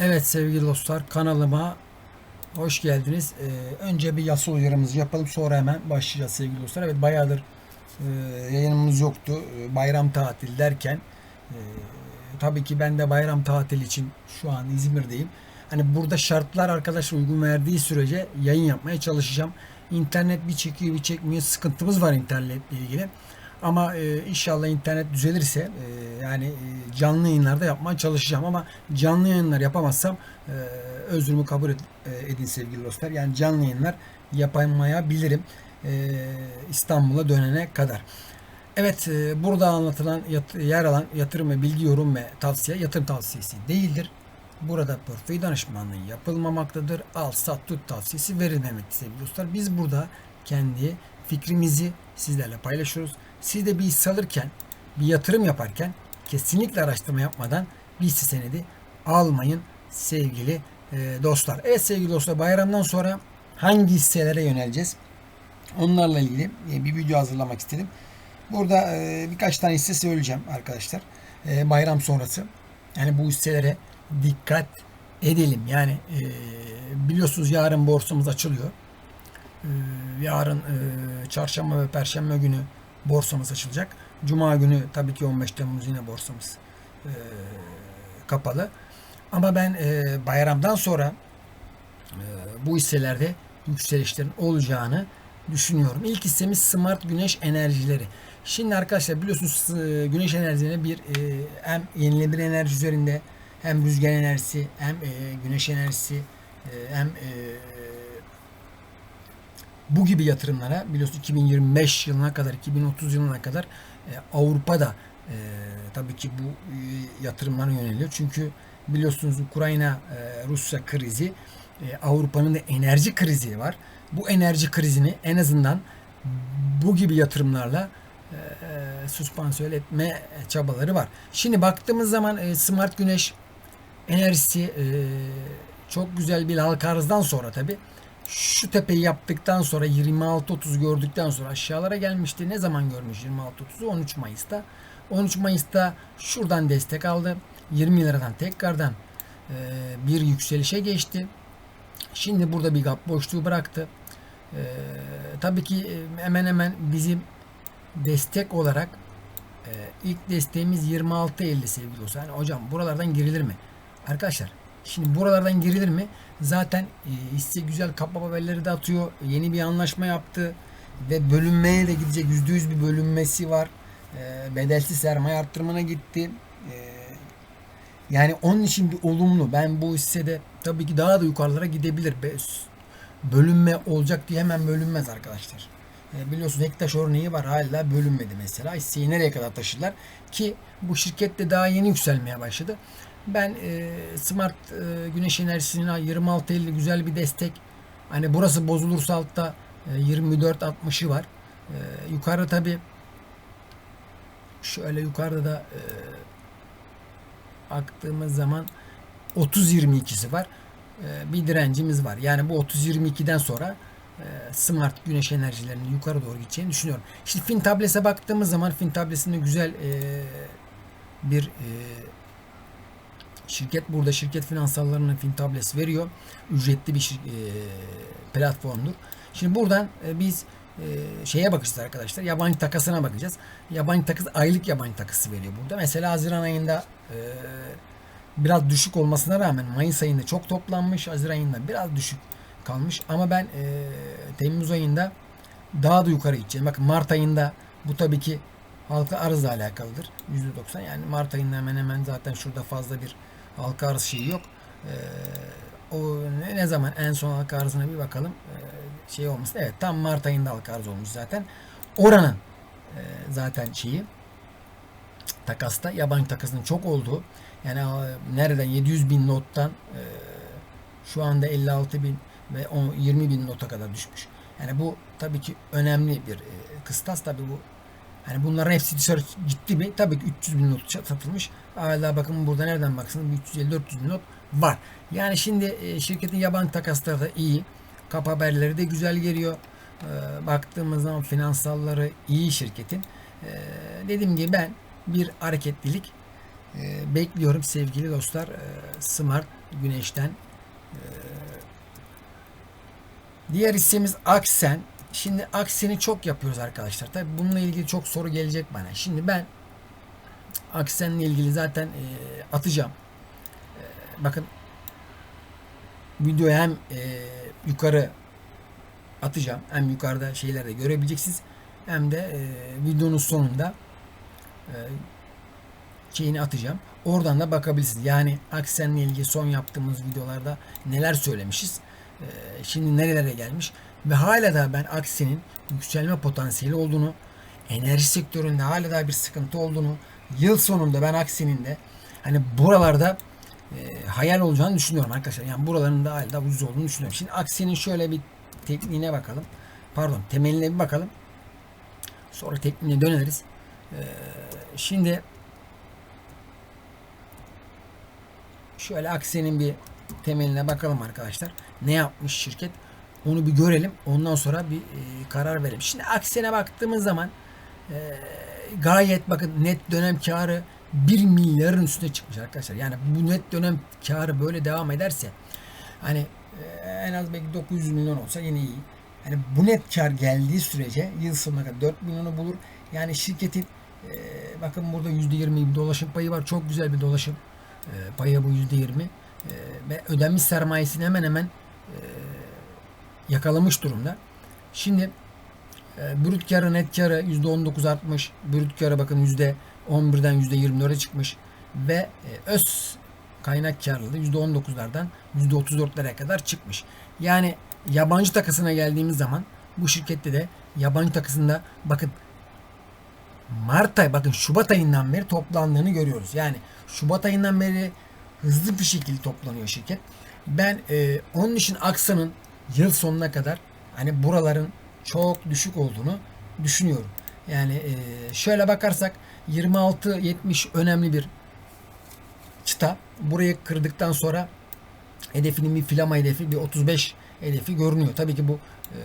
Evet sevgili dostlar kanalıma hoş geldiniz. Ee, önce bir yasa uyarımızı yapalım sonra hemen başlayacağız sevgili dostlar. Evet bayağıdır e, yayınımız yoktu. E, bayram tatil derken e, tabii ki ben de bayram tatili için şu an İzmir'deyim. Hani burada şartlar arkadaşlar uygun verdiği sürece yayın yapmaya çalışacağım. İnternet bir çekiyor bir çekmiyor sıkıntımız var internetle ilgili. Ama e, inşallah internet düzelirse e, yani e, canlı yayınlarda yapmaya çalışacağım ama canlı yayınlar yapamazsam e, özrümü kabul et, e, edin sevgili dostlar. Yani canlı yayınlar yapamayabilirim e, İstanbul'a dönene kadar. Evet e, burada anlatılan yat- yer alan yatırım ve bilgi yorum ve tavsiye yatırım tavsiyesi değildir. Burada portföy danışmanlığı yapılmamaktadır. Al sat tut tavsiyesi verilmemektedir sevgili dostlar. Biz burada kendi fikrimizi sizlerle paylaşıyoruz. Siz de bir hisse alırken, bir yatırım yaparken kesinlikle araştırma yapmadan bir hisse senedi almayın sevgili dostlar. Evet sevgili dostlar bayramdan sonra hangi hisselere yöneleceğiz? Onlarla ilgili bir video hazırlamak istedim. Burada birkaç tane hisse söyleyeceğim arkadaşlar. Bayram sonrası. Yani bu hisselere dikkat edelim. Yani biliyorsunuz yarın borsamız açılıyor. Yarın çarşamba ve perşembe günü borsamız açılacak. Cuma günü tabii ki 15 Temmuz yine borsamız e, kapalı. Ama ben e, bayramdan sonra e, bu hisselerde yükselişlerin olacağını düşünüyorum. İlk hissemiz Smart Güneş Enerjileri. Şimdi arkadaşlar biliyorsunuz e, güneş enerjileri bir e, hem yenilenebilir enerji üzerinde hem rüzgar enerjisi hem e, güneş enerjisi e, hem e, bu gibi yatırımlara biliyorsunuz 2025 yılına kadar 2030 yılına kadar e, Avrupa'da e, tabii ki bu e, yatırımlara yöneliyor. Çünkü biliyorsunuz Ukrayna e, Rusya krizi e, Avrupa'nın da enerji krizi var. Bu enerji krizini en azından bu gibi yatırımlarla e, süspansiyon etme çabaları var. Şimdi baktığımız zaman e, smart güneş enerjisi e, çok güzel bir halka arzdan sonra tabi şu tepeyi yaptıktan sonra 26-30 gördükten sonra aşağılara gelmişti. Ne zaman görmüş 26-30'u? 13 Mayıs'ta. 13 Mayıs'ta şuradan destek aldı. 20 liradan tekrardan bir yükselişe geçti. Şimdi burada bir gap boşluğu bıraktı. Tabii ki hemen hemen bizim destek olarak ilk desteğimiz 26.50 sevgili dostlar. Yani hocam buralardan girilir mi? Arkadaşlar şimdi buralardan girilir mi? Zaten e, hisse güzel kapma haberleri de atıyor. Yeni bir anlaşma yaptı ve bölünmeye de gidecek. %100 bir bölünmesi var. E, bedelsiz sermaye arttırmana gitti. E, yani onun için bir olumlu. Ben bu hissede tabii ki daha da yukarılara gidebilir. Bölünme olacak diye hemen bölünmez arkadaşlar. E, biliyorsun Hektaş örneği var hala bölünmedi mesela. Hisseyi nereye kadar taşırlar? Ki bu şirket de daha yeni yükselmeye başladı. Ben e, Smart e, güneş enerjisine 26.50 güzel bir destek. Hani burası bozulursa altta e, 24.60'ı var. E, yukarı tabi şöyle yukarıda da e, baktığımız zaman 30-22'si var. E, bir direncimiz var. Yani bu 30-22'den sonra e, smart güneş enerjilerinin yukarı doğru gideceğini düşünüyorum. Şimdi fin tablese baktığımız zaman fin tablesinde güzel e, bir e, şirket burada şirket finansallarının fin tablesi veriyor. Ücretli bir e, platformdur. Şimdi buradan e, biz e, şeye bakacağız arkadaşlar. Yabancı takasına bakacağız. Yabancı takısı aylık yabancı takısı veriyor burada. Mesela Haziran ayında biraz düşük olmasına rağmen Mayıs ayında çok toplanmış. Haziran ayında biraz düşük kalmış. Ama ben Temmuz ayında daha da yukarı gideceğim. Bakın Mart ayında bu tabii ki halka arzla alakalıdır. %90 yani Mart ayında hemen hemen zaten şurada fazla bir halka arz şeyi yok. E, o ne, zaman en son halka arzına bir bakalım. E, şey olmuş. Evet tam Mart ayında halka arz olmuş zaten. Oranın e, zaten şeyi takasta yabancı takasının çok olduğu yani nereden 700 bin nottan şu anda 56 bin ve 10, 20 bin nota kadar düşmüş. Yani bu tabii ki önemli bir e, kıstas. Tabii bu yani bunların hepsi dışarı gitti mi? Tabii ki 300 bin not satılmış. Hala bakın burada nereden baksanız 350-400 bin not var. Yani şimdi e, şirketin yabancı takasları da iyi. Kap haberleri de güzel geliyor. E, baktığımız zaman finansalları iyi şirketin. E, dediğim gibi ben bir hareketlilik bekliyorum sevgili dostlar. Smart Güneş'ten. Diğer hissemiz Aksen. Şimdi Aksen'i çok yapıyoruz arkadaşlar. Tabi bununla ilgili çok soru gelecek bana. Şimdi ben Aksen'le ilgili zaten e, atacağım. E, bakın videoya hem e, yukarı atacağım. Hem yukarıda şeyleri de görebileceksiniz. Hem de e, videonun sonunda e, şeyini atacağım. Oradan da bakabilirsiniz. Yani Aksen'le ilgili son yaptığımız videolarda neler söylemişiz. E, şimdi nerelere gelmiş. Ve hala da ben Aksen'in yükselme potansiyeli olduğunu, enerji sektöründe hala da bir sıkıntı olduğunu, yıl sonunda ben Aksen'in de hani buralarda e, hayal olacağını düşünüyorum arkadaşlar. Yani buraların da hala da ucuz olduğunu düşünüyorum. Şimdi Aksen'in şöyle bir tekniğine bakalım. Pardon temeline bir bakalım. Sonra tekniğine döneriz. Ee, şimdi şöyle Aksen'in bir temeline bakalım arkadaşlar. Ne yapmış şirket? Onu bir görelim. Ondan sonra bir e, karar verelim. Şimdi Aksen'e baktığımız zaman e, gayet bakın net dönem karı 1 milyarın üstüne çıkmış arkadaşlar. Yani bu net dönem karı böyle devam ederse hani e, en az belki 900 milyon olsa yine iyi. Yani bu net kar geldiği sürece yıl sonuna kadar 4 milyonu bulur. Yani şirketin e, bakın burada %20 bir dolaşım payı var. Çok güzel bir dolaşım e, payı bu %20. E, ve ödenmiş sermayesini hemen hemen yakalamış durumda. Şimdi e, brüt karı net karı %19 artmış. Brüt karı bakın %11'den %24'e çıkmış. Ve e, öz kaynak karlılığı %19'lardan %34'lere kadar çıkmış. Yani yabancı takısına geldiğimiz zaman bu şirkette de yabancı takısında bakın Mart ay bakın Şubat ayından beri toplandığını görüyoruz. Yani Şubat ayından beri hızlı bir şekilde toplanıyor şirket. Ben e, onun için Aksa'nın yıl sonuna kadar hani buraların çok düşük olduğunu düşünüyorum. Yani e, şöyle bakarsak 26-70 önemli bir çıta. Burayı kırdıktan sonra hedefinin bir filama hedefi bir 35 hedefi görünüyor. Tabii ki bu e,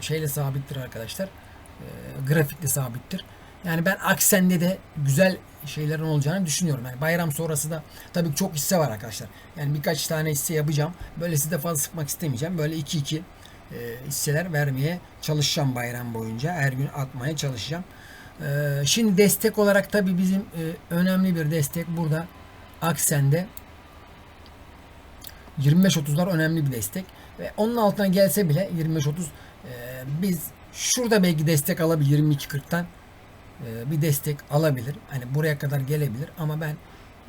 şeyle sabittir arkadaşlar. E, grafikle sabittir. Yani ben Aksen'de de güzel şeylerin olacağını düşünüyorum. Yani bayram sonrası da tabii çok hisse var arkadaşlar. Yani birkaç tane hisse yapacağım. Böyle size fazla sıkmak istemeyeceğim. Böyle 2-2 e, hisseler vermeye çalışacağım bayram boyunca. Her gün atmaya çalışacağım. E, şimdi destek olarak tabii bizim e, önemli bir destek burada Aksen'de 25-30'lar önemli bir destek. Ve onun altına gelse bile 25-30 e, biz şurada belki destek alabilir 22-40'tan e, bir destek alabilir. Hani buraya kadar gelebilir ama ben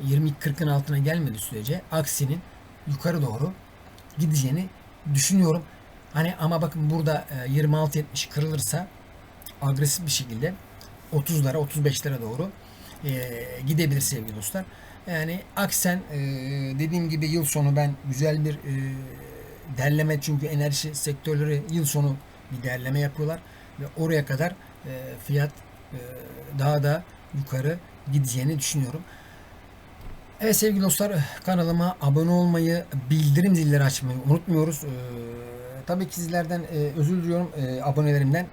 22-40'ın altına gelmediği sürece aksinin yukarı doğru gideceğini düşünüyorum. Hani ama bakın burada e, 26-70 kırılırsa agresif bir şekilde 30'lara 35'lere doğru e, gidebilir sevgili dostlar. Yani aksen e, dediğim gibi yıl sonu ben güzel bir e, derleme çünkü enerji sektörleri yıl sonu bir derleme yapıyorlar ve oraya kadar e, fiyat e, daha da yukarı gideceğini düşünüyorum. Evet sevgili dostlar kanalıma abone olmayı, bildirim zilleri açmayı unutmuyoruz. Ee, tabii ki sizlerden e, özür diliyorum e, abonelerimden.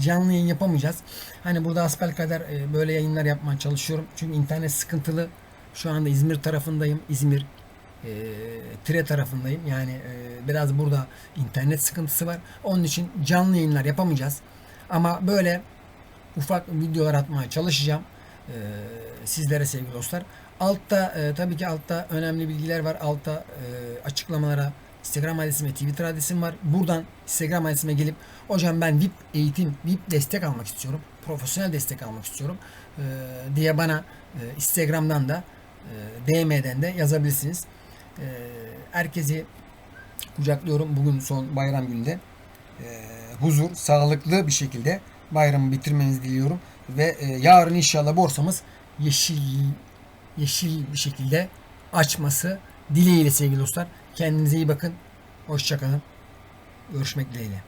Canlı yayın yapamayacağız. Hani burada asbel kadar e, böyle yayınlar yapmaya çalışıyorum. Çünkü internet sıkıntılı. Şu anda İzmir tarafındayım. İzmir e, Tire tarafındayım. Yani e, biraz burada internet sıkıntısı var. Onun için canlı yayınlar yapamayacağız. Ama böyle ufak videolar atmaya çalışacağım. E, sizlere sevgili dostlar. Altta e, tabii ki altta önemli bilgiler var. Altta e, açıklamalara Instagram adresim ve Twitter adresim var. Buradan Instagram adresime gelip hocam ben VIP eğitim, VIP destek almak istiyorum. Profesyonel destek almak istiyorum. E, diye bana e, Instagram'dan da e, DM'den de yazabilirsiniz. E, herkesi kucaklıyorum bugün son bayram gününde. E, huzur, sağlıklı bir şekilde bayramı bitirmenizi diliyorum. Ve e, yarın inşallah borsamız yeşil yeşil bir şekilde açması dileğiyle sevgili dostlar. Kendinize iyi bakın. Hoşçakalın. Görüşmek dileğiyle.